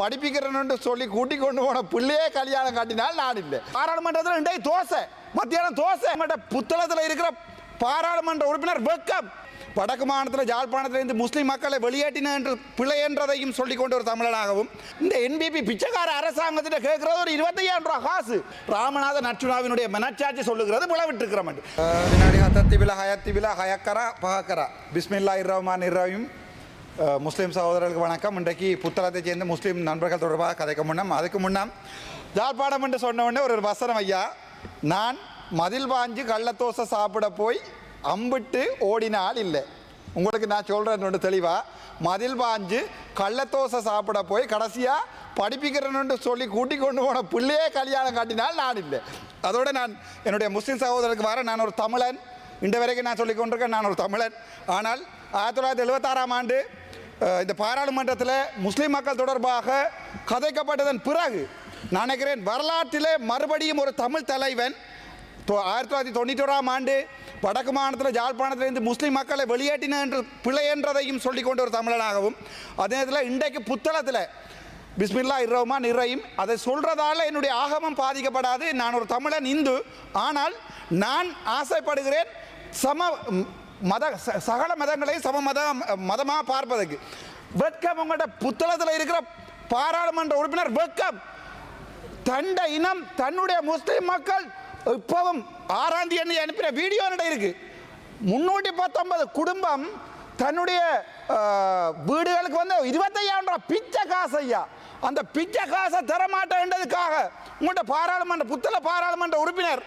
படிப்பிக்கிறேன்னு சொல்லி கூட்டி கொண்டு போன பிள்ளையே கல்யாணம் காட்டினால் நான் இல்லை. பாராளுமன்றத்தில் இன்றைக்கு தோசை. மத்தியானம் தோசை. மற்ற புத்தளத்தில் இருக்கிற பாராளுமன்ற உறுப்பினர் வெக்கம். வடக்கு மாநிலத்தில் ஜாழ்ப்பாணத்தில் இருந்து முஸ்லீம் மக்களை வெளியேற்றின என்று பிழை என்றதையும் சொல்லிக் கொண்டு ஒரு தமிழனாகவும் இந்த என்பிபி பிச்சைக்கார அரசாங்கத்திட்ட கேட்கிறது ஒரு இருபத்தையாயிரம் ரூபா காசு. ராமநாத நச்சுனாவினுடைய மனச்சாட்சி சொல்லுகிறது புலவிட்டு வினாடி ஹத்தத்தி விழா ஹயத்தி விழா ஹயக்கரா பஹக்கரா பிஸ்மில்லா இரவுமான் இரவையும் முஸ்லீம் சகோதரர்களுக்கு வணக்கம். இன்றைக்கு புத்தளத்தை சேர்ந்த முஸ்லீம் நண்பர்கள் தொடர்பாக கதைக்க முன்னம் அதுக்கு முன்னம் ஜாழ்ப்பாணம் என்று சொன்ன உடனே ஒரு வசனம் ஐயா. நான் மதில் வாஞ்சு கள்ளத்தோசை சாப்பிட போய் அம்பிட்டு ஓடினால் இல்லை. உங்களுக்கு நான் சொல்கிறேன்னு தெளிவாக மதில் வாஞ்சு கள்ளத்தோசை சாப்பிட போய் கடைசியாக படிப்பிக்கிறேன்னு சொல்லி கூட்டி கொண்டு போன பிள்ளையே கல்யாணம் காட்டினால் நான் இல்லை. அதோடு நான் என்னுடைய முஸ்லீம் சகோதரருக்கு வர நான் ஒரு தமிழன். இன்று வரைக்கும் நான் சொல்லிக் கொண்டிருக்கேன் நான் ஒரு தமிழன். ஆனால் ஆயிரத்தி தொள்ளாயிரத்தி எழுபத்தாறாம் ஆண்டு இந்த பாராளுமன்றத்தில் முஸ்லீம் மக்கள் தொடர்பாக கதைக்கப்பட்டதன் பிறகு நான் நினைக்கிறேன் வரலாற்றிலே மறுபடியும் ஒரு தமிழ் தலைவன் ஆயிரத்தி தொள்ளாயிரத்தி தொண்ணூற்றி ஓராம் ஆண்டு வடக்கு மாநிலத்தில் ஜாழ்ப்பாணத்திலிருந்து முஸ்லீம் மக்களை வெளியேற்றின என்று பிழை என்றதையும் சொல்லிக் கொண்ட ஒரு தமிழனாகவும் அதே நேரத்தில் இன்றைக்கு புத்தளத்தில் பிஸ்மில்லா இர்ரஹ்மான் இர்ரஹீம் அதை சொல்கிறதால என்னுடைய ஆகமம் பாதிக்கப்படாது. நான் ஒரு தமிழன் இந்து. ஆனால் நான் ஆசைப்படுகிறேன் சம மத ச- சகல மதங்களையும் சம மத மதமாக பார்ப்பதற்கு. வெட்கம் உங்கள்கிட்ட புத்தளத்தில் இருக்கிற பாராளுமன்ற உறுப்பினர் வெட்கம். தண்ட இனம் தன்னுடைய முஸ்லிம் மக்கள் இப்பவும் ஆறாம் தேதி அனுப்பின வீடியோ என்னிடம் இருக்கு. முன்னூற்றி பத்தொன்பது குடும்பம் தன்னுடைய வீடுகளுக்கு வந்து இருபத்தையாயிரம் பிச்சை காசு ஐயா. அந்த பிச்சை காசை தரமாட்டேன்றதுக்காக உங்கள்கிட்ட பாராளுமன்ற புத்தள பாராளுமன்ற உறுப்பினர்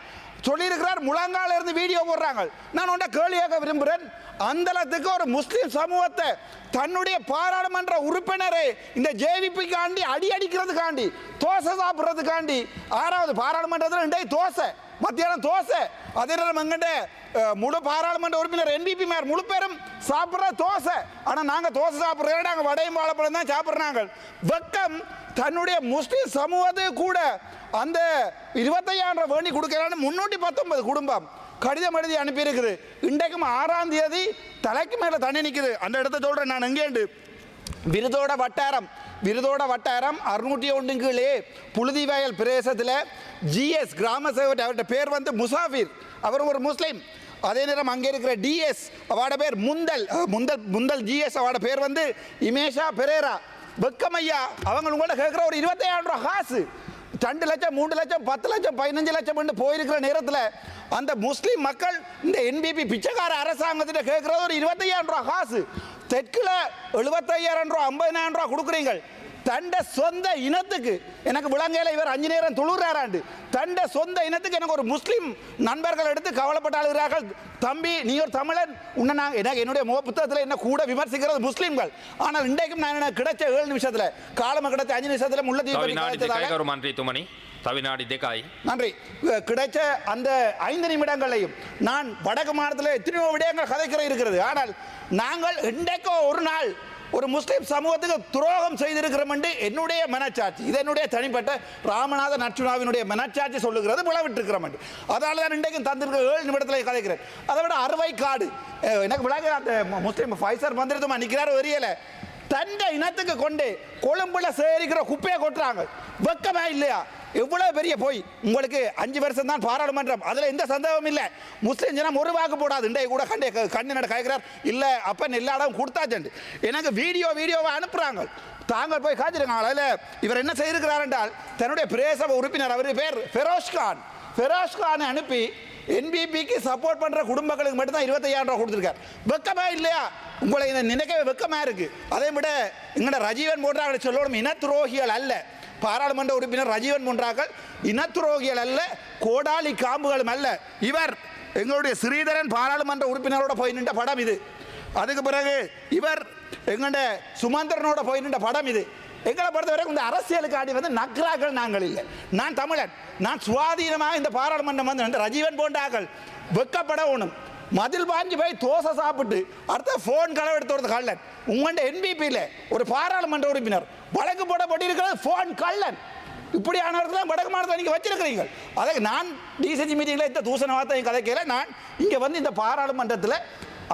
சொல்லியிருக்கிறார் முழங்கால இருந்து வீடியோ போடுறாங்க. நான் உன்ட்ட கேள்வியாக விரும்புகிறேன். அந்தளத்துக்கு ஒரு முஸ்லீம் சமூகத்தை தன்னுடைய பாராளுமன்ற உறுப்பினரை இந்த ஜேவிபிக்காண்டி அடி அடிக்கிறதுக்காண்டி தோசை சாப்பிட்றதுக்காண்டி ஆறாவது பாராளுமன்றத்தில் இன்றைய தோசை. மத்தியானம் தோசை. அதே நேரம் எங்கிட்ட முழு பாராளுமன்ற உறுப்பினர் என்பிபி மேயர் முழு பேரும் சாப்பிட்ற தோசை. ஆனால் நாங்கள் தோசை சாப்பிட்றோம் நாங்கள் வடையும் வாழைப்பழம் தான் சாப்பிட்றாங்க வெக்கம் தன்னுடைய முஸ்லீம் சமூகத்தை கூட அந்த இருபத்தையாயிரம் வேண்டி கொடுக்கலான்னு முன்னூற்றி பத்தொன்பது குடும்பம் கடிதம் எழுதி அனுப்பியிருக்குது. இன்றைக்கும் ஆறாம் தேதி தலைக்கு மேலே தண்ணி நிற்குது அந்த இடத்த சொல்கிறேன் நான் எங்கேண்டு? விருதோட வட்டாரம். விருதோட வட்டாரம் அறுநூற்றி ஒன்று கீழே புழுதிவயல் பிரதேசத்தில் ஜிஎஸ் கிராம சேவர் அவர்கிட்ட பேர் வந்து முசாஃபிர். அவர் ஒரு முஸ்லீம். அதே நேரம் அங்கே இருக்கிற டிஎஸ் அவரோட பேர் முந்தல். முந்தல் முந்தல் ஜிஎஸ் அவரோட பேர் வந்து இமேஷா பெரேரா. வெக்கமையா அவங்க உங்கள்ட்ட கேட்குற ஒரு இருபத்தையாயிரம் ரூபா காசு. ரெண்டு லட்சம் மூன்று லட்சம் பத்து லட்சம் பதினஞ்சு லட்சம் போயிருக்கிற நேரத்தில் அந்த முஸ்லீம் மக்கள் இந்த என்பிபி பிச்சைக்கார அரசாங்கத்திட்ட கேட்குறது ஒரு இருபத்தையாயிரம் ரூபா காசு. தெற்குல எழுபத்தையாயிரம் ரூபா ஐம்பதினாயிரம் ரூபா கொடுக்குறீங்க தண்ட சொந்த இனத்துக்கு எனக்கு விலங்கையில் இவர் அஞ்சு நேரம் துளுறாராண்டு தண்ட சொந்த இனத்துக்கு எனக்கு ஒரு முஸ்லீம் நண்பர்கள் எடுத்து கவலைப்பட்ட அழுகிறார்கள். தம்பி நீ ஒரு தமிழன். உன்னை நான் எனக்கு என்னுடைய முக புத்தகத்தில் என்ன கூட விமர்சிக்கிறது முஸ்லீம்கள். ஆனால் இன்றைக்கும் நான் என்ன கிடைச்ச ஏழு நிமிஷத்தில் காலமாக கிடைச்ச அஞ்சு நிமிஷத்தில் முள்ளத்தீவு தவிநாடி தேக்காய் நன்றி. கிடைச்ச அந்த ஐந்து நிமிடங்களையும் நான் வடக்கு மாநிலத்தில் எத்தனையோ விடயங்கள் கதைக்கிற இருக்கிறது. ஆனால் நாங்கள் இன்றைக்கோ ஒரு நாள் ஒரு முஸ்லீம் சமூகத்துக்கு துரோகம் செய்திருக்கிறோம் என்று என்னுடைய மனச்சாட்சி இது என்னுடைய தனிப்பட்ட ராமநாத நச்சுனாவினுடைய மனச்சாட்சி சொல்லுகிறது புலவிட்டிருக்கிறோம் என்று அதனால தான் இன்றைக்கும் தந்திருக்கிற ஏழு நிமிடத்தில் கதைக்கிறேன். அதை விட அறுவை காடு. எனக்கு விளங்க அந்த முஸ்லீம் ஃபைசர் மந்திரத்துமா நிற்கிறார் வரியலை தண்ட இனத்துக்கு கொண்டு கொழும்புல சேரிக்கிற குப்பையை கொட்டுறாங்க. வெக்கமா இல்லையா? எவ்வளவு பெரிய போய் உங்களுக்கு அஞ்சு வருஷம் தான் பாராளுமன்றம். அதுல எந்த சந்தேகமும் இல்லை. முஸ்லீம் ஜனம் ஒரு வாக்கு போடாது. இன்றைய கூட கண்டே கண்ணு நட கேட்கிறார் இல்ல அப்பன் எல்லா இடம் கொடுத்தாச்சு எனக்கு வீடியோ வீடியோவை அனுப்புறாங்க. தாங்கள் போய் காத்திருக்காங்க அதில் இவர் என்ன செய்திருக்கிறார் என்றால் தன்னுடைய பிரேசப உறுப்பினர் அவர் பேர் ஃபெரோஸ் கான். கானை அனுப்பி என்பிபிக்கு சப்போர்ட் பண்ணுற குடும்பங்களுக்கு மட்டும்தான் இருபத்தையாயிரம் ரூபா கொடுத்துருக்கார். வெக்கமா இல்லையா? உங்களை இதை நினைக்கவே வெக்கமாக இருக்குது அதை விட எங்கட ரஜீவன் போன்றார்கள் சொல்லணும். இன துரோகிகள் அல்ல. பாராளுமன்ற உறுப்பினர் ரஜீவன் போன்றார்கள் இனத்துரோகிகள் அல்ல கோடாலி காம்புகளும் அல்ல. இவர் எங்களுடைய ஸ்ரீதரன் பாராளுமன்ற உறுப்பினரோட போய் நின்ற படம் இது. அதுக்கு பிறகு இவர் எங்கள்ட சுமந்திரனோட போய் நின்ற படம் இது. எங்களை பொறுத்தவரை இந்த அரசியலுக்கு ஆடி வந்து நக்ராக்கள் நாங்கள் இல்லை. நான் தமிழன். நான் சுவாதீனமாக இந்த பாராளுமன்றம் வந்து ரஜீவன் போன்றார்கள். வெக்கப்பட ஒன்றும் மதில் பாஞ்சு போய் தோசை சாப்பிட்டு அடுத்த ஃபோன் களவு எடுத்து வரது கள்ளன். உங்கள்கிட்ட என்பிபியில் ஒரு பாராளுமன்ற உறுப்பினர். வழக்கு போடப்பட்டிருக்கிறது ஃபோன் கள்ளன். இப்படியானவர்கள் வடக்கு மாநிலத்தை நீங்கள் வச்சிருக்கிறீங்க. அதை நான் டிசிஜி மீட்டிங்கில் இந்த தூசண வார்த்தையும் கதைக்கல. நான் இங்கே வந்து இந்த பாராளுமன்றத்தில்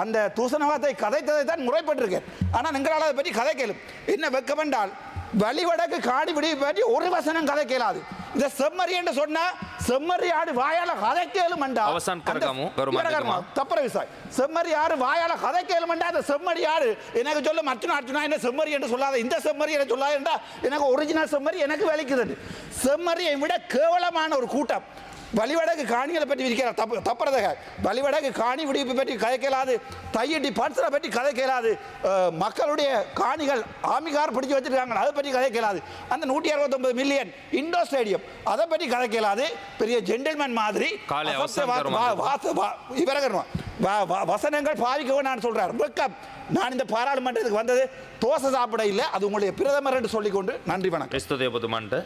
அந்த தூசண வார்த்தை கதைத்ததை தான் முறைப்பட்டிருக்கேன். ஆனால் எங்களால் அதை பற்றி கதைக்கலும் என்ன வெக்கமென்றால் வழிவடக்கு காணி விடுவி பற்றி ஒரு வசனம் கதை கேளாது. இந்த செம்மறி என்று சொன்னா செம்மறி ஆடு வாயால கதை கேளுமண்டா அவசான் கரகமு, கருமா திகுமா. தப்பற விசாய். செம்மறி ஆடு வாயால கதை கேளுமண்டா அந்த செம்மறி ஆடு. எனக்கு சொல்ல அர்ச்சுனா அர்ச்சுனா என்ன செம்மறி என்று சொல்லாத இந்த செம்மறி என்று சொல்லாதா எனக்கு ஒரிஜினல் செம்மறி எனக்கு வலிக்குது செம்மறியை விட கேவலமான ஒரு கூட்டம். வழிவடகு காணிகளை பற்றி விரிக்கிறார் தப்பு தப்புறதாக. வழிவடகு காணி விடுவிப்பு பற்றி கதை கேளாது. தையடி பன்சரை பற்றி கதை கேளாது. மக்களுடைய காணிகள் ஆமிகார் பிடிச்சி வச்சிருக்காங்க. அதை பற்றி கதை கேளாது. அந்த நூற்றி அறுபத்தொம்பது மில்லியன் இண்டோ ஸ்டேடியம் அதை பற்றி கதை கேளாது. பெரிய ஜென்டில்மேன் மாதிரி இவரகணும் வசனங்கள் பாவிக்கவும் நான் சொல்கிறேன் வெக்கம் நான் இந்த பாராளுமன்றத்துக்கு வந்தது. தோசை சாப்பிட இல்லை. அது உங்களுடைய பிரதமர் என்று சொல்லிக்கொண்டு நன்றி வணக்கம். கிறிஸ்து தேவதுமான்ட்டு